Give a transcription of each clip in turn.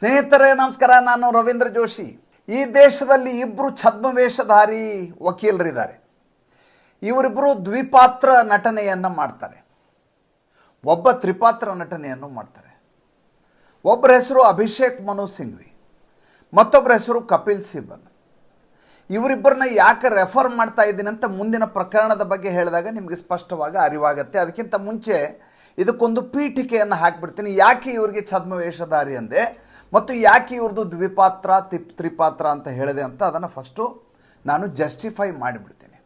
ಸ್ನೇಹಿತರೇ, ನಮಸ್ಕಾರ. ನಾನು ರವೀಂದ್ರ ಜೋಶಿ. ಈ ದೇಶದಲ್ಲಿ ಇಬ್ಬರು ಛದ್ಮವೇಷಧಾರಿ ವಕೀಲರಿದ್ದಾರೆ. ಇವರಿಬ್ಬರು ದ್ವಿಪಾತ್ರ ನಟನೆಯನ್ನು ಮಾಡ್ತಾರೆ. ಒಬ್ಬ ತ್ರಿಪಾತ್ರ ನಟನೆಯನ್ನು ಮಾಡ್ತಾರೆ. ಒಬ್ಬರ ಹೆಸರು ಅಭಿಷೇಕ್ ಮನು ಸಿಂಘ್ವಿ. ಮತ್ತೊಬ್ಬರ ಹೆಸರು ಕಪಿಲ್ ಸಿಬಲ್. ಇವರಿಬ್ಬರನ್ನ ಯಾಕೆ ರೆಫರ್ ಮಾಡ್ತಾ ಇದ್ದೀನಿ ಅಂತ ಮುಂದಿನ ಪ್ರಕರಣದ ಬಗ್ಗೆ ಹೇಳಿದಾಗ ನಿಮಗೆ ಸ್ಪಷ್ಟವಾಗಿ ಅರಿವಾಗುತ್ತೆ. ಅದಕ್ಕಿಂತ ಮುಂಚೆ ಇದಕ್ಕೊಂದು ಪೀಠಿಕೆಯನ್ನು ಹಾಕಿಬಿಡ್ತೀನಿ. ಯಾಕೆ ಇವರಿಗೆ ಛದ್ಮವೇಷಧಾರಿ ಅಂದೆ? ಮತ್ತು ಯಾಕೆ ಇವ್ರದ್ದು ದ್ವಿಪಾತ್ರ ತಿಪ್ ತ್ರಿಪಾತ್ರ ಅಂತ ಹೇಳಿದೆ ಅಂತ ಅದನ್ನು ಫಸ್ಟು ನಾನು ಜಸ್ಟಿಫೈ ಮಾಡಿಬಿಡ್ತೀನಿ.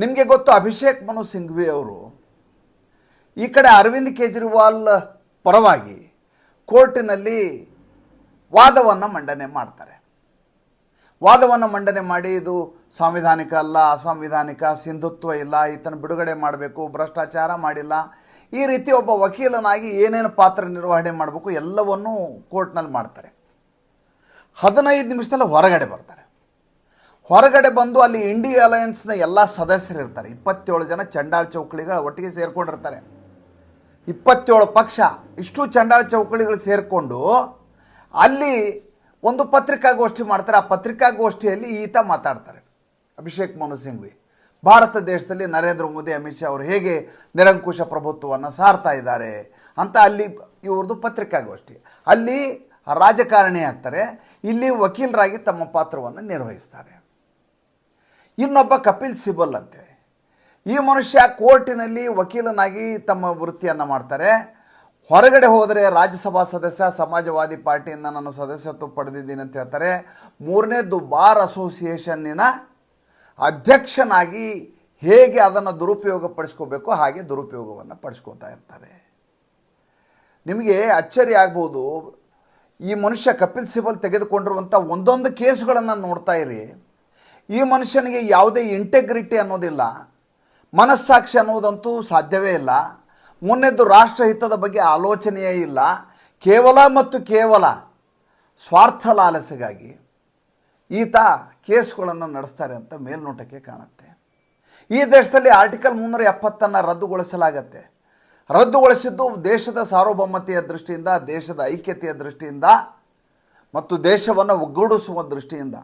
ನಿಮಗೆ ಗೊತ್ತು, ಅಭಿಷೇಕ್ ಮನು ಸಿಂಘ್ವಿ ಅವರು ಈ ಕಡೆ ಅರವಿಂದ್ ಕೇಜ್ರಿವಾಲ್ ಪರವಾಗಿ ಕೋರ್ಟಿನಲ್ಲಿ ವಾದವನ್ನು ಮಂಡನೆ ಮಾಡ್ತಾರೆ. ವಾದವನ್ನು ಮಂಡನೆ ಮಾಡಿ ಇದು ಸಾಂವಿಧಾನಿಕ ಅಲ್ಲ, ಅಸಾಂವಿಧಾನಿಕ ಸಿಂಧುತ್ವ ಇಲ್ಲ, ಈತನ ಬಿಡುಗಡೆ ಮಾಡಬೇಕು, ಭ್ರಷ್ಟಾಚಾರ ಮಾಡಿಲ್ಲ ಈ ರೀತಿ ಒಬ್ಬ ವಕೀಲನಾಗಿ ಏನೇನು ಪಾತ್ರ ನಿರ್ವಹಣೆ ಮಾಡಬೇಕು ಎಲ್ಲವನ್ನೂ ಕೋರ್ಟ್ನಲ್ಲಿ ಮಾಡ್ತಾರೆ. ಹದಿನೈದು ನಿಮಿಷದಲ್ಲಿ ಹೊರಗಡೆ ಬರ್ತಾರೆ. ಹೊರಗಡೆ ಬಂದು ಅಲ್ಲಿ ಇಂಡಿಯಾ ಅಲಯನ್ಸ್ನ ಎಲ್ಲ ಸದಸ್ಯರು ಇರ್ತಾರೆ. ಇಪ್ಪತ್ತೇಳು ಜನ ಚಂಡಾಳ ಚೌಕಳಿಗಳ ಒಟ್ಟಿಗೆ ಸೇರ್ಕೊಂಡಿರ್ತಾರೆ. ಇಪ್ಪತ್ತೇಳು ಪಕ್ಷ ಇಷ್ಟು ಚಂಡಾಳ ಚೌಕಳಿಗಳು ಸೇರಿಕೊಂಡು ಅಲ್ಲಿ ಒಂದು ಪತ್ರಿಕಾಗೋಷ್ಠಿ ಮಾಡ್ತಾರೆ. ಆ ಪತ್ರಿಕಾಗೋಷ್ಠಿಯಲ್ಲಿ ಈತ ಮಾತಾಡ್ತಾರೆ. ಅಭಿಷೇಕ್ ಮನು ಸಿಂಘ್ವಿ. ಭಾರತ ದೇಶದಲ್ಲಿ ನರೇಂದ್ರ ಮೋದಿ, ಅಮಿತ್ ಶಾ ಅವರು ಹೇಗೆ ನಿರಂಕುಶ ಪ್ರಭುತ್ವವನ್ನು ಸಾರ್ತಾ ಇದ್ದಾರೆ ಅಂತ ಅಲ್ಲಿ ಇವ್ರದ್ದು ಪತ್ರಿಕಾಗೋಷ್ಠಿ. ಅಲ್ಲಿ ರಾಜಕಾರಣಿ ಆಗ್ತಾರೆ, ಇಲ್ಲಿ ವಕೀಲರಾಗಿ ತಮ್ಮ ಪಾತ್ರವನ್ನು ನಿರ್ವಹಿಸ್ತಾರೆ. ಇನ್ನೊಬ್ಬ ಕಪಿಲ್ ಸಿಬಲ್ ಅಂತೇಳಿ ಈ ಮನುಷ್ಯ ಕೋರ್ಟಿನಲ್ಲಿ ವಕೀಲನಾಗಿ ತಮ್ಮ ವೃತ್ತಿಯನ್ನು ಮಾಡ್ತಾರೆ. ಹೊರಗಡೆ ಹೋದರೆ ರಾಜ್ಯಸಭಾ ಸದಸ್ಯ, ಸಮಾಜವಾದಿ ಪಾರ್ಟಿಯಿಂದ ನನ್ನ ಸದಸ್ಯತ್ವ ಪಡೆದಿದ್ದೀನಿ ಅಂತ ಹೇಳ್ತಾರೆ. ಮೂರನೇದು ಬಾರ್ ಅಸೋಸಿಯೇಷನ್ನಿನ ಅಧ್ಯಕ್ಷನಾಗಿ ಹೇಗೆ ಅದನ್ನು ದುರುಪಯೋಗ ಪಡಿಸ್ಕೋಬೇಕು ಹಾಗೆ ದುರುಪಯೋಗವನ್ನು ಪಡಿಸ್ಕೋತಾ ಇರ್ತಾರೆ. ನಿಮಗೆ ಅಚ್ಚರಿ ಆಗ್ಬೋದು. ಈ ಮನುಷ್ಯ ಕಪಿಲ್ ಸಿಬಲ್ ತೆಗೆದುಕೊಂಡಿರುವಂಥ ಒಂದೊಂದು ಕೇಸುಗಳನ್ನು ನೋಡ್ತಾ ಇರಿ. ಈ ಮನುಷ್ಯನಿಗೆ ಯಾವುದೇ ಇಂಟೆಗ್ರಿಟಿ ಅನ್ನೋದಿಲ್ಲ. ಮನಸ್ಸಾಕ್ಷಿ ಅನ್ನೋದಂತೂ ಸಾಧ್ಯವೇ ಇಲ್ಲ. ಮುನ್ನೆದ್ದು ರಾಷ್ಟ್ರಹಿತದ ಬಗ್ಗೆ ಆಲೋಚನೆಯೇ ಇಲ್ಲ. ಕೇವಲ ಮತ್ತು ಕೇವಲ ಸ್ವಾರ್ಥ ಲಾಲಸೆಗಾಗಿ ಈತ ಕೇಸ್ಗಳನ್ನು ನಡೆಸ್ತಾರೆ ಅಂತ ಮೇಲ್ನೋಟಕ್ಕೆ ಕಾಣುತ್ತೆ. ಈ ದೇಶದಲ್ಲಿ ಆರ್ಟಿಕಲ್ ಮುನ್ನೂರ ಎಪ್ಪತ್ತನ್ನು ರದ್ದುಗೊಳಿಸಲಾಗತ್ತೆ. ರದ್ದುಗೊಳಿಸಿದ್ದು ದೇಶದ ಸಾರ್ವಭೌಮತೆಯ ದೃಷ್ಟಿಯಿಂದ, ದೇಶದ ಐಕ್ಯತೆಯ ದೃಷ್ಟಿಯಿಂದ ಮತ್ತು ದೇಶವನ್ನು ಒಗ್ಗೂಡಿಸುವ ದೃಷ್ಟಿಯಿಂದ.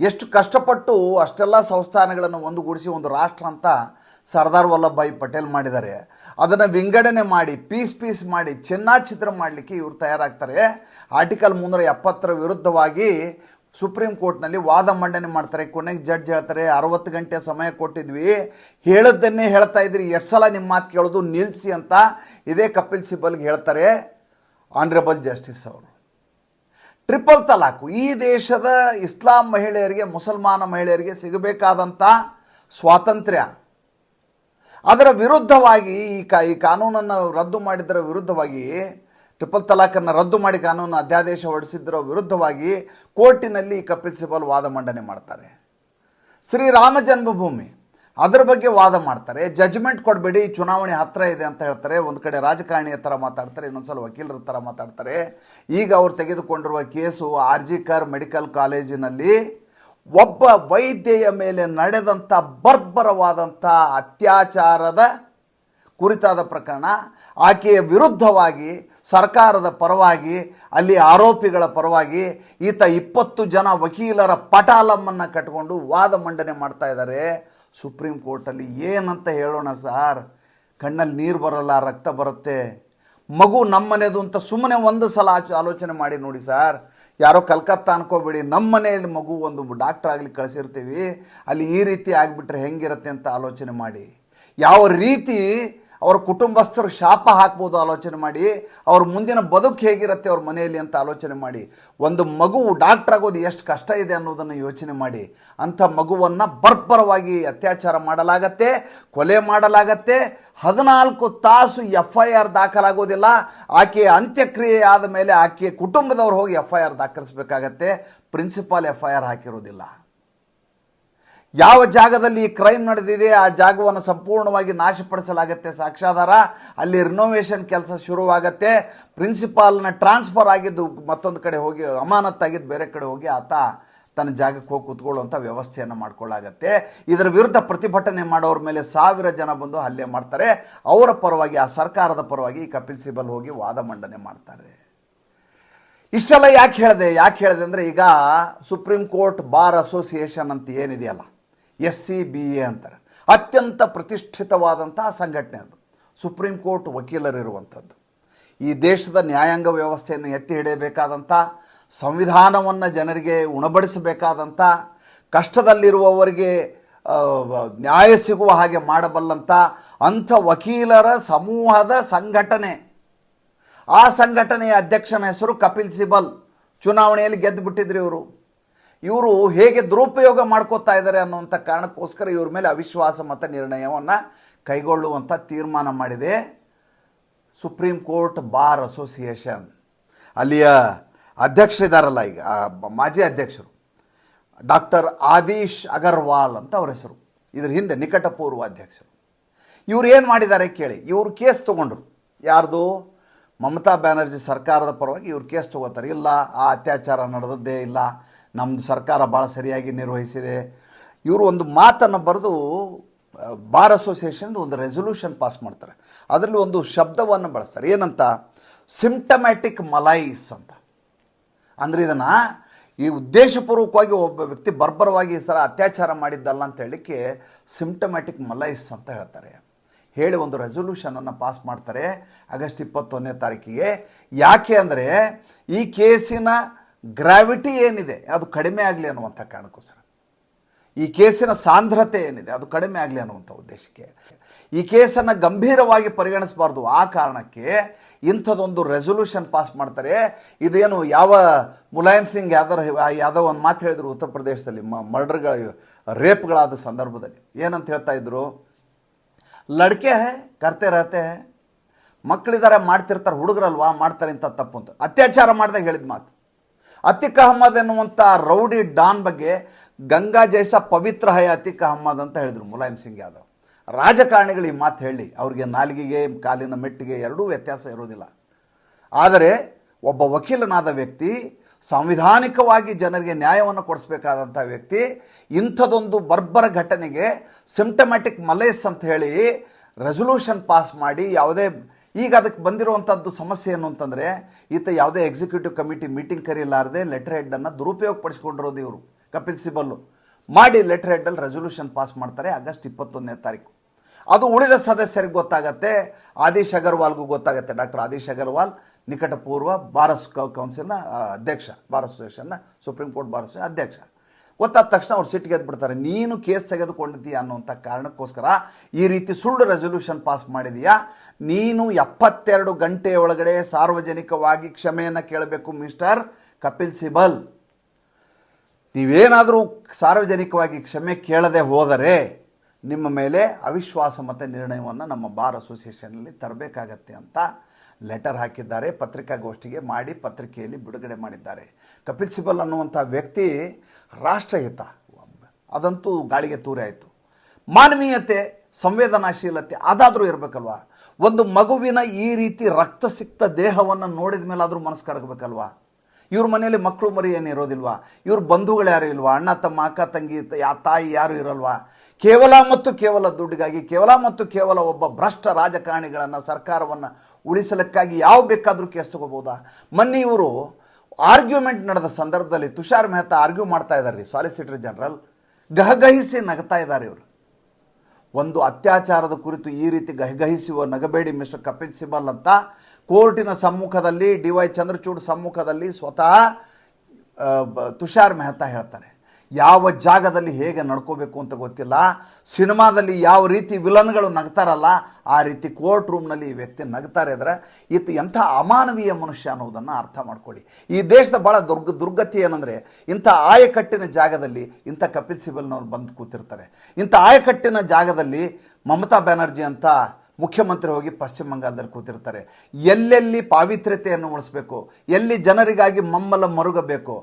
ಎಷ್ಟು ಕಷ್ಟಪಟ್ಟು ಅಷ್ಟೆಲ್ಲ ಸಂಸ್ಥಾನಗಳನ್ನು ಒಂದುಗೂಡಿಸಿ ಒಂದು ರಾಷ್ಟ್ರ ಅಂತ ಸರ್ದಾರ್ ವಲ್ಲಭಭಾಯಿ ಪಟೇಲ್ ಮಾಡಿದ್ದಾರೆ. ಅದನ್ನು ವಿಂಗಡಣೆ ಮಾಡಿ, ಪೀಸ್ ಪೀಸ್ ಮಾಡಿ ಚಿನ್ನಾಚಿತ್ರ ಮಾಡಲಿಕ್ಕೆ ಇವರು ತಯಾರಾಗ್ತಾರೆ. ಆರ್ಟಿಕಲ್ ಮುನ್ನೂರ ಎಪ್ಪತ್ತರ ವಿರುದ್ಧವಾಗಿ ಸುಪ್ರೀಂ ಕೋರ್ಟ್ನಲ್ಲಿ ವಾದ ಮಂಡನೆ ಮಾಡ್ತಾರೆ. ಕೊನೆಗೆ ಜಡ್ಜ್ ಹೇಳ್ತಾರೆ, ಅರವತ್ತು ಗಂಟೆ ಸಮಯ ಕೊಟ್ಟಿದ್ವಿ. ಹೇಳದನ್ನೇ ಹೇಳ್ತಾ ಇದ್ರಿ. ಎಷ್ಟು ಸಲ ನಿಮ್ಮ ಮಾತು ಕೇಳೋದು? ನಿಲ್ಲಿಸಿ ಅಂತ ಇದೇ ಕಪಿಲ್ ಸಿಬಲ್ಗೆ ಹೇಳ್ತಾರೆ ಆನರೇಬಲ್ ಜಸ್ಟಿಸ್ ಅವರು. ಟ್ರಿಪಲ್ ತಲಾಕು ಈ ದೇಶದ ಇಸ್ಲಾಂ ಮಹಿಳೆಯರಿಗೆ, ಮುಸಲ್ಮಾನ ಮಹಿಳೆಯರಿಗೆ ಸಿಗಬೇಕಾದಂಥ ಸ್ವಾತಂತ್ರ್ಯ. ಅದರ ವಿರುದ್ಧವಾಗಿ ಈ ಕಾ, ಈ ಕಾನೂನನ್ನು ರದ್ದು ಮಾಡಿದರ ವಿರುದ್ಧವಾಗಿ ಟ್ರಿಪಲ್ ತಲಾಖನ್ನು ರದ್ದು ಮಾಡಿ ಕಾನೂನು ಅಧ್ಯಾದೇಶ ಹೊರಡಿಸಿದ್ದರ ವಿರುದ್ಧವಾಗಿ ಕೋರ್ಟಿನಲ್ಲಿ ಕಪಿಲ್ ಸಿಬಲ್ ವಾದ ಮಂಡನೆ ಮಾಡ್ತಾರೆ. ಶ್ರೀರಾಮ ಜನ್ಮಭೂಮಿ, ಅದರ ಬಗ್ಗೆ ವಾದ ಮಾಡ್ತಾರೆ. ಜಜ್ಮೆಂಟ್ ಕೊಡಬೇಡಿ, ಚುನಾವಣೆ ಹತ್ತಿರ ಇದೆ ಅಂತ ಹೇಳ್ತಾರೆ. ಒಂದು ಕಡೆ ರಾಜಕಾರಣಿಯ ಥರ ಮಾತಾಡ್ತಾರೆ, ಇನ್ನೊಂದ್ಸಲ ವಕೀಲರ ಥರ ಮಾತಾಡ್ತಾರೆ. ಈಗ ಅವ್ರು ತೆಗೆದುಕೊಂಡಿರುವ case R G Kar medical ಕಾಲೇಜಿನಲ್ಲಿ ಒಬ್ಬ ವೈದ್ಯೆಯ ಮೇಲೆ ನಡೆದಂಥ ಬರ್ಬರವಾದಂಥ ಅತ್ಯಾಚಾರದ ಕುರಿತಾದ ಪ್ರಕರಣ, ಆಕೆಯ ವಿರುದ್ಧವಾಗಿ ಸರ್ಕಾರದ ಪರವಾಗಿ, ಅಲ್ಲಿ ಆರೋಪಿಗಳ ಪರವಾಗಿ ಈತ ಇಪ್ಪತ್ತು ಜನ ವಕೀಲರ ಪಟಾಲಮ್ಮನ್ನು ಕಟ್ಕೊಂಡು ವಾದ ಮಂಡನೆ ಮಾಡ್ತಾ ಇದ್ದಾರೆ. ಸುಪ್ರೀಂ ಕೋರ್ಟಲ್ಲಿ ಏನಂತ ಹೇಳೋಣ ಸರ್? ಕಣ್ಣಲ್ಲಿ ನೀರು ಬರಲ್ಲ, ರಕ್ತ ಬರುತ್ತೆ. ಮಗು ನಮ್ಮನೆದು ಅಂತ ಸುಮ್ಮನೆ ಒಂದು ಸಲ ಆಲೋಚನೆ ಮಾಡಿ ನೋಡಿ ಸರ್. ಯಾರೋ ಕಲ್ಕತ್ತಾ ಅನ್ಕೋಬೇಡಿ ನಮ್ಮ ಮನೆಯಲ್ಲಿ ಮಗು ಒಂದು ಡಾಕ್ಟರ್ ಆಗಲಿ ಕಳಿಸಿರ್ತೀವಿ. ಅಲ್ಲಿ ಈ ರೀತಿ ಆಗಿಬಿಟ್ರೆ ಹೆಂಗಿರುತ್ತೆ ಅಂತ ಆಲೋಚನೆ ಮಾಡಿ. ಯಾವ ರೀತಿ ಅವರ ಕುಟುಂಬಸ್ಥರು ಶಾಪ ಹಾಕ್ಬೋದು ಆಲೋಚನೆ ಮಾಡಿ, ಅವ್ರ ಮುಂದಿನ ಬದುಕು ಹೇಗಿರುತ್ತೆ ಅವ್ರ ಮನೆಯಲ್ಲಿ ಅಂತ ಆಲೋಚನೆ ಮಾಡಿ, ಒಂದು ಮಗು ಡಾಕ್ಟರ್ ಆಗೋದು ಎಷ್ಟು ಕಷ್ಟ ಇದೆ ಅನ್ನೋದನ್ನು ಯೋಚನೆ ಮಾಡಿ, ಅಂಥ ಮಗುವನ್ನು ಬರ್ಬರವಾಗಿ ಅತ್ಯಾಚಾರ ಮಾಡಲಾಗತ್ತೆ, ಕೊಲೆ ಮಾಡಲಾಗತ್ತೆ, ಹದಿನಾಲ್ಕು ತಾಸು ಎಫ್ ಐ ಆರ್ ದಾಖಲಾಗೋದಿಲ್ಲ ಆಕೆಯ ಅಂತ್ಯಕ್ರಿಯೆ ಆದ ಮೇಲೆ ಆಕೆಯ ಕುಟುಂಬದವ್ರು ಹೋಗಿ ಎಫ್ ಐ ಆರ್ ದಾಖಲಿಸಬೇಕಾಗತ್ತೆ ಪ್ರಿನ್ಸಿಪಾಲ್ ಎಫ್ ಐ ಆರ್ ಹಾಕಿರೋದಿಲ್ಲ. ಯಾವ ಜಾಗದಲ್ಲಿ ಈ ಕ್ರೈಮ್ ನಡೆದಿದೆ, ಆ ಜಾಗವನ್ನು ಸಂಪೂರ್ಣವಾಗಿ ನಾಶಪಡಿಸಲಾಗತ್ತೆ. ಸಾಕ್ಷಾಧಾರ ಅಲ್ಲಿ ರಿನೋವೇಷನ್ ಕೆಲಸ ಶುರುವಾಗತ್ತೆ. ಪ್ರಿನ್ಸಿಪಾಲ್ನ ಟ್ರಾನ್ಸ್ಫರ್ ಆಗಿದ್ದು ಮತ್ತೊಂದು ಕಡೆ ಹೋಗಿ ಅಮಾನತ್ತಾಗಿದ್ದು ಬೇರೆ ಕಡೆ ಹೋಗಿ ಆತ ತನ್ನ ಜಾಗಕ್ಕೆ ಹೋಗಿ ಕೂತ್ಕೊಳ್ಳುವಂಥ ವ್ಯವಸ್ಥೆಯನ್ನು ಮಾಡ್ಕೊಳ್ಳಾಗತ್ತೆ. ಇದರ ವಿರುದ್ಧ ಪ್ರತಿಭಟನೆ ಮಾಡೋರ ಮೇಲೆ ಸಾವಿರ ಜನ ಬಂದು ಹಲ್ಲೆ ಮಾಡ್ತಾರೆ. ಅವರ ಪರವಾಗಿ, ಆ ಸರ್ಕಾರದ ಪರವಾಗಿ ಕಪಿಲ್ ಸಿಬಲ್ ಹೋಗಿ ವಾದ ಮಂಡನೆ ಮಾಡ್ತಾರೆ. ಇಷ್ಟೆಲ್ಲ ಯಾಕೆ ಹೇಳಿದೆ? ಯಾಕೆ ಹೇಳಿದೆ ಅಂದರೆ ಈಗ ಸುಪ್ರೀಂ ಕೋರ್ಟ್ ಬಾರ್ ಅಸೋಸಿಯೇಷನ್ ಅಂತ ಏನಿದೆಯಲ್ಲ ಎಸ್ ಸಿ ಬಿ ಎ ಅಂತಾರೆ. ಅತ್ಯಂತ ಪ್ರತಿಷ್ಠಿತವಾದಂತಹ ಸಂಘಟನೆ ಅದು. ಸುಪ್ರೀಂ ಕೋರ್ಟ್ ವಕೀಲರಿರುವಂಥದ್ದು. ಈ ದೇಶದ ನ್ಯಾಯಾಂಗ ವ್ಯವಸ್ಥೆಯನ್ನು ಎತ್ತಿ ಹಿಡಿಯಬೇಕಾದಂಥ, ಸಂವಿಧಾನವನ್ನು ಜನರಿಗೆ ಉಣಬಡಿಸಬೇಕಾದಂಥ, ಕಷ್ಟದಲ್ಲಿರುವವರಿಗೆ ನ್ಯಾಯ ಸಿಗುವ ಹಾಗೆ ಮಾಡಬಲ್ಲಂಥ ಅಂಥ ವಕೀಲರ ಸಮೂಹದ ಸಂಘಟನೆ. ಆ ಸಂಘಟನೆಯ ಅಧ್ಯಕ್ಷನ ಹೆಸರು ಕಪಿಲ್ ಸಿಬಲ್. ಚುನಾವಣೆಯಲ್ಲಿ ಗೆದ್ದು ಬಿಟ್ಟಿದ್ರು ಇವರು. ಇವರು ಹೇಗೆ ದುರುಪಯೋಗ ಮಾಡ್ಕೋತಾ ಇದ್ದಾರೆ ಅನ್ನುವಂಥ ಕಾರಣಕ್ಕೋಸ್ಕರ ಇವ್ರ ಮೇಲೆ ಅವಿಶ್ವಾಸ ಮತ ನಿರ್ಣಯವನ್ನು ಕೈಗೊಳ್ಳುವಂಥ ತೀರ್ಮಾನ ಮಾಡಿದೆ. ಸುಪ್ರೀಂ ಕೋರ್ಟ್ ಬಾರ್ ಅಸೋಸಿಯೇಷನ್ ಅಲ್ಲಿಯ ಅಧ್ಯಕ್ಷರಿದ್ದಾರಲ್ಲ ಈಗ ಮಾಜಿ ಅಧ್ಯಕ್ಷರು. ಡಾಕ್ಟರ್ ಆದೀಶ್ ಅಗರ್ವಾಲ್ ಅಂತ ಅವರ ಹೆಸರು. ಇದ್ರ ಹಿಂದೆ ನಿಕಟಪೂರ್ವ ಅಧ್ಯಕ್ಷರು. ಇವ್ರು ಏನು ಮಾಡಿದ್ದಾರೆ ಕೇಳಿ. ಇವರು ಕೇಸ್ ತೊಗೊಂಡ್ರು. ಯಾರ್ದು? ಮಮತಾ ಬ್ಯಾನರ್ಜಿ ಸರ್ಕಾರದ ಪರವಾಗಿ ಇವ್ರು ಕೇಸ್ ತೊಗೋತಾರೆ. ಇಲ್ಲ, ಆ ಅತ್ಯಾಚಾರ ನಡೆದದ್ದೇ ಇಲ್ಲ. ನಮ್ಮದು ಸರ್ಕಾರ ಭಾಳ ಸರಿಯಾಗಿ ನಿರ್ವಹಿಸಿದೆ. ಇವರು ಒಂದು ಮಾತನ್ನು ಬರೆದು ಬಾರ್ ಅಸೋಸಿಯೇಷನ್ ಒಂದು ರೆಸೊಲ್ಯೂಷನ್ ಪಾಸ್ ಮಾಡ್ತಾರೆ. ಅದರಲ್ಲಿ ಒಂದು ಶಬ್ದವನ್ನು ಬಳಸ್ತಾರೆ. ಏನಂತ? ಸಿಂಪ್ಟಮ್ಯಾಟಿಕ್ ಮಲೈಸ್ ಅಂತ. ಅಂದರೆ ಇದನ್ನು ಈ ಉದ್ದೇಶಪೂರ್ವಕವಾಗಿ ಒಬ್ಬ ವ್ಯಕ್ತಿ ಬರ್ಬರವಾಗಿ ಈ ಥರ ಅತ್ಯಾಚಾರ ಮಾಡಿದ್ದಲ್ಲ ಅಂತ ಹೇಳಲಿಕ್ಕೆ ಸಿಂಪ್ಟಮ್ಯಾಟಿಕ್ ಮಲೈಸ್ ಅಂತ ಹೇಳ್ತಾರೆ. ಹೇಳಿ ಒಂದು ರೆಸೊಲ್ಯೂಷನನ್ನು ಪಾಸ್ ಮಾಡ್ತಾರೆ ಆಗಸ್ಟ್ ಇಪ್ಪತ್ತೊಂದನೇ ತಾರೀಕಿಗೆ. ಯಾಕೆ ಅಂದರೆ ಈ ಕೇಸಿನ ಗ್ರಾವಿಟಿ ಏನಿದೆ? ಅದು ಕಡಿಮೆ ಆಗಲಿ ಅನ್ನುವಂಥ ಕಾರಣಕ್ಕೋಸ್ಕರ. ಈ ಕೇಸಿನ ಸಾಂದ್ರತೆ ಏನಿದೆ? ಅದು ಕಡಿಮೆ ಆಗಲಿ ಅನ್ನುವಂಥ ಉದ್ದೇಶಕ್ಕೆ. ಈ ಕೇಸನ್ನು ಗಂಭೀರವಾಗಿ ಪರಿಗಣಿಸಬಾರ್ದು. ಆ ಕಾರಣಕ್ಕೆ ಇಂಥದ್ದೊಂದು ರೆಸೊಲ್ಯೂಷನ್ ಪಾಸ್ ಮಾಡ್ತಾರೆ. ಇದೇನು ಯಾವ ಮುಲಾಯಂ ಸಿಂಗ್ ಯಾವ್ದಾರ ಯಾವುದೋ ಒಂದು ಮಾತು ಹೇಳಿದರು ಉತ್ತರ ಪ್ರದೇಶದಲ್ಲಿ, ಮ ಮರ್ಡರ್ಗಳ ರೇಪ್ಗಳಾದ ಸಂದರ್ಭದಲ್ಲಿ. ಏನಂತ ಹೇಳ್ತಾ ಇದ್ರು? ಲಡ್ಕೆ ಹೇ, ಕರ್ತೆ ರಹತೆ ಮಕ್ಕಳಿದ್ದಾರೆ ಮಾಡ್ತಿರ್ತಾರೆ, ಹುಡುಗರಲ್ವಾ, ಮಾಡ್ತಾರೆ ಇಂಥ ತಪ್ಪು ಅಂತ. ಅತ್ಯಾಚಾರ ಮಾಡಿದಾಗ ಹೇಳಿದ ಮಾತು. ಅತಿಕ್ ಅಹಮ್ಮದ್ ಎನ್ನುವಂಥ ರೌಡಿ ಡಾನ್ ಬಗ್ಗೆ ಗಂಗಾ ಜೈಸ ಪವಿತ್ರ ಹಯ ಅತಿಕ್ ಅಹಮ್ಮದ್ ಅಂತ ಹೇಳಿದರು ಮುಲಾಯಂ ಸಿಂಗ್ ಯಾದವ್. ರಾಜಕಾರಣಿಗಳು ಈ ಮಾತು ಹೇಳಿ, ಅವ್ರಿಗೆ ನಾಲಿಗೆಗೆ, ಕಾಲಿನ ಮೆಟ್ಟಿಗೆ ಎರಡೂ ವ್ಯತ್ಯಾಸ ಇರೋದಿಲ್ಲ. ಆದರೆ ಒಬ್ಬ ವಕೀಲನಾದ ವ್ಯಕ್ತಿ, ಸಾಂವಿಧಾನಿಕವಾಗಿ ಜನರಿಗೆ ನ್ಯಾಯವನ್ನು ಕೊಡಿಸ್ಬೇಕಾದಂಥ ವ್ಯಕ್ತಿ, ಇಂಥದೊಂದು ಬರ್ಬರ ಘಟನೆಗೆ ಸಿಂಪ್ಟಮ್ಯಾಟಿಕ್ ಮಲೇಸ್ ಅಂತ ಹೇಳಿ ರೆಸೊಲ್ಯೂಷನ್ ಪಾಸ್ ಮಾಡಿ ಯಾವುದೇ ಈಗ ಅದಕ್ಕೆ ಬಂದಿರುವಂಥದ್ದು ಸಮಸ್ಯೆ ಏನು ಅಂತಂದರೆ, ಈತ ಯಾವುದೇ ಎಕ್ಸಿಕ್ಯೂಟಿವ್ ಕಮಿಟಿ ಮೀಟಿಂಗ್ ಕರೆಯಲಾರದೆ ಲೆಟರ್ ಹೆಡ್ಡನ್ನು ದುರುಪಯೋಗಪಡಿಸ್ಕೊಂಡಿರೋದು ಇವರು, ಕಪಿಲ್ ಸಿಬಲ್ಲು. ಮಾಡಿ ಲೆಟರ್ ಹೆಡ್ಡಲ್ಲಿ ರೆಸೊಲ್ಯೂಷನ್ ಪಾಸ್ ಮಾಡ್ತಾರೆ ಆಗಸ್ಟ್ ಇಪ್ಪತ್ತೊಂದನೇ ತಾರೀಕು. ಅದು ಉಳಿದ ಸದಸ್ಯರಿಗೆ ಗೊತ್ತಾಗತ್ತೆ, ಆದೀಶ್ ಅಗರ್ವಾಲ್ಗೂ ಗೊತ್ತಾಗತ್ತೆ, ಡಾಕ್ಟರ್ ಆದೀಶ್ ಅಗರ್ವಾಲ್, ನಿಕಟಪೂರ್ವ ಬಾರಸ್ ಕೌನ್ಸಿಲ್ನ ಅಧ್ಯಕ್ಷ ಬಾರ್ ಅಸೋಸಿಯೇಷನ್ನ ಸುಪ್ರೀಂ ಕೋರ್ಟ್ ಅಸೋಸಿಯೇಷನ್ ಅಧ್ಯಕ್ಷ. ಗೊತ್ತಾದ ತಕ್ಷಣ ಅವ್ರು ಸಿಟ್ಟಿಗೆ ಎದ್ಬಿಡ್ತಾರೆ. ನೀನು ಕೇಸ್ ತೆಗೆದುಕೊಂಡಿದ್ದೀಯ ಅನ್ನುವಂಥ ಕಾರಣಕ್ಕೋಸ್ಕರ ಈ ರೀತಿ ಸುಳ್ಳು ರೆಸೊಲ್ಯೂಷನ್ ಪಾಸ್ ಮಾಡಿದೀಯಾ? ನೀನು ಎಪ್ಪತ್ತೆರಡು ಗಂಟೆಯ ಒಳಗಡೆ ಸಾರ್ವಜನಿಕವಾಗಿ ಕ್ಷಮೆಯನ್ನು ಕೇಳಬೇಕು ಮಿಸ್ಟರ್ ಕಪಿಲ್ ಸಿಬಲ್. ನೀವೇನಾದರೂ ಸಾರ್ವಜನಿಕವಾಗಿ ಕ್ಷಮೆ ಕೇಳದೆ ಹೋದರೆ ನಿಮ್ಮ ಮೇಲೆ ಅವಿಶ್ವಾಸ ಮತ ನಿರ್ಣಯವನ್ನು ನಮ್ಮ ಬಾರ್ ಅಸೋಸಿಯೇಷನಲ್ಲಿ ತರಬೇಕಾಗತ್ತೆ ಅಂತ ಲೆಟರ್ ಹಾಕಿದ್ದಾರೆ, ಪತ್ರಿಕಾಗೋಷ್ಠಿಗೆ ಮಾಡಿ ಪತ್ರಿಕೆಯಲ್ಲಿ ಬಿಡುಗಡೆ ಮಾಡಿದ್ದಾರೆ. ಕಪಿಲ್ ಸಿಬಲ್ ಅನ್ನುವಂಥ ವ್ಯಕ್ತಿ ರಾಷ್ಟ್ರಹಿತ. ಅದಂತೂ ಗಾಳಿಗೆ ತೂರಿ ಆಯಿತು. ಮಾನವೀಯತೆ, ಸಂವೇದನಾಶೀಲತೆ ಅದಾದರೂ ಇರಬೇಕಲ್ವಾ? ಒಂದು ಮಗುವಿನ ಈ ರೀತಿ ರಕ್ತ ಸಿಕ್ತ ದೇಹವನ್ನು ನೋಡಿದ ಮೇಲೆ ಆದರೂ ಮನಸ್ಸು ಕರಗಬೇಕಲ್ವಾ ಇವ್ರ ಮನೆಯಲ್ಲಿ ಮಕ್ಕಳು ಮರಿ ಏನು ಇರೋದಿಲ್ವಾ? ಇವ್ರ ಬಂಧುಗಳು ಯಾರು ಇಲ್ವಾ? ಅಣ್ಣ, ತಮ್ಮ, ಅಕ್ಕ, ತಂಗಿ ಯಾ, ತಾಯಿ ಯಾರು ಇರಲ್ವಾ? ಕೇವಲ ಮತ್ತು ಕೇವಲ ದುಡ್ಡಿಗಾಗಿ, ಕೇವಲ ಮತ್ತು ಕೇವಲ ಒಬ್ಬ ಭ್ರಷ್ಟ ರಾಜಕಾರಣಿಗಳನ್ನು, ಸರ್ಕಾರವನ್ನು ಉಳಿಸಲಿಕ್ಕಾಗಿ ಯಾವ ಬೇಕಾದರೂ ಕೇಸ್ ತಗೋಬೋದಾ ಮೊನ್ನೆ ಇವರು ಆರ್ಗ್ಯುಮೆಂಟ್ ನಡೆದ ಸಂದರ್ಭದಲ್ಲಿ ತುಷಾರ್ ಮೆಹ್ತಾ ಆರ್ಗ್ಯೂ ಮಾಡ್ತಾ ಇದ್ದಾರೆ ರೀ ಸಾಲಿಸಿಟರ್ ಜನರಲ್ ಗಹಗಹಿಸಿ ನಗ್ತಾ ಇದ್ದಾರೆ ಇವರು. ಒಂದು ಅತ್ಯಾಚಾರದ ಕುರಿತು ಈ ರೀತಿ ಗಹಗಹಿಸುವ ನಗಬೇಡಿ ಮಿಸ್ಟರ್ ಕಪಿಲ್ ಸಿಬಲ್ ಅಂತ ಕೋರ್ಟಿನ ಸಮ್ಮುಖದಲ್ಲಿ ಡಿ ವೈ ಚಂದ್ರಚೂಡ್ ಸಮ್ಮುಖದಲ್ಲಿ ಸ್ವತಃ ತುಷಾರ್ ಮೆಹ್ತಾ ಹೇಳ್ತಾರೆ. ಯಾವ ಜಾಗದಲ್ಲಿ ಹೇಗೆ ನಡ್ಕೋಬೇಕು ಅಂತ ಗೊತ್ತಿಲ್ಲ. ಸಿನಿಮಾದಲ್ಲಿ ಯಾವ ರೀತಿ ವಿಲನ್ಗಳು ನಗ್ತಾರಲ್ಲ, ಆ ರೀತಿ ಕೋರ್ಟ್ ರೂಮ್ನಲ್ಲಿ ಈ ವ್ಯಕ್ತಿ ನಗ್ತಾರೆ ಅಂದರೆ ಈತ ಎಂಥ ಅಮಾನವೀಯ ಮನುಷ್ಯ ಅನ್ನೋದನ್ನು ಅರ್ಥ ಮಾಡ್ಕೊಳ್ಳಿ. ಈ ದೇಶದ ಭಾಳ ದುರ್ಗ, ದುರ್ಗತಿ ಏನಂದರೆ ಇಂಥ ಆಯಕಟ್ಟಿನ ಜಾಗದಲ್ಲಿ ಇಂಥ ಕಪಿಲ್ ಸಿಬಲ್ನವ್ರು ಬಂದು ಕೂತಿರ್ತಾರೆ. ಇಂಥ ಆಯಕಟ್ಟಿನ ಜಾಗದಲ್ಲಿ ಮಮತಾ ಬ್ಯಾನರ್ಜಿ ಅಂತ ಮುಖ್ಯಮಂತ್ರಿ ಹೋಗಿ ಪಶ್ಚಿಮ ಬಂಗಾಳದಲ್ಲಿ ಕೂತಿರ್ತಾರೆ. ಎಲ್ಲೆಲ್ಲಿ ಪಾವಿತ್ರ್ಯತೆಯನ್ನು ಉಳಿಸ್ಬೇಕು, ಎಲ್ಲಿ ಜನರಿಗಾಗಿ ಮಮ್ಮಲ ಮರುಗಬೇಕು,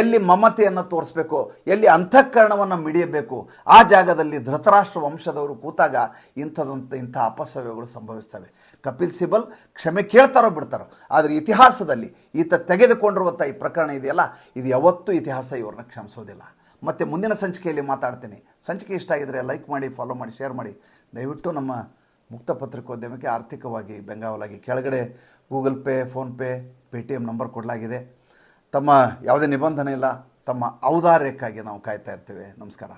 ಎಲ್ಲಿ ಮಮತೆಯನ್ನು ತೋರಿಸ್ಬೇಕು, ಎಲ್ಲಿ ಅಂತಃಕರಣವನ್ನು ಮಿಡಿಯಬೇಕು, ಆ ಜಾಗದಲ್ಲಿ ಧೃತರಾಷ್ಟ್ರ ವಂಶದವರು ಕೂತಾಗ ಇಂಥದಂಥ ಇಂಥ ಅಪಸವ್ಯಗಳು ಸಂಭವಿಸ್ತವೆ. ಕಪಿಲ್ ಸಿಬಲ್ ಕ್ಷಮೆ ಕೇಳ್ತಾರೋ ಬಿಡ್ತಾರೋ, ಆದರೆ ಇತಿಹಾಸದಲ್ಲಿ ಈತ ತೆಗೆದುಕೊಂಡಿರುವಂಥ ಈ ಪ್ರಕರಣ ಇದೆಯಲ್ಲ, ಇದು ಯಾವತ್ತೂ ಇತಿಹಾಸ ಇವ್ರನ್ನ ಕ್ಷಮಿಸೋದಿಲ್ಲ. ಮತ್ತು ಮುಂದಿನ ಸಂಚಿಕೆಯಲ್ಲಿ ಮಾತಾಡ್ತೀನಿ. ಸಂಚಿಕೆ ಇಷ್ಟ ಆಗಿದ್ರೆ ಲೈಕ್ ಮಾಡಿ, ಫಾಲೋ ಮಾಡಿ, ಶೇರ್ ಮಾಡಿ. ದಯವಿಟ್ಟು ನಮ್ಮ ಮುಕ್ತ ಪತ್ರಿಕೋದ್ಯಮಕ್ಕೆ ಆರ್ಥಿಕವಾಗಿ ಬೆಂಗಾವಲಾಗಿ. ಕೆಳಗಡೆ Google Pay PhonePe Paytm number ಕೊಡಲಾಗಿದೆ. ತಮ್ಮ ಯಾವುದೇ ನಿಬಂಧನೆ ಇಲ್ಲ, ತಮ್ಮ ಔದಾರ್ಯಕ್ಕಾಗಿ ನಾವು ಕಾಯ್ತಾ ಇರ್ತೇವೆ. ನಮಸ್ಕಾರ.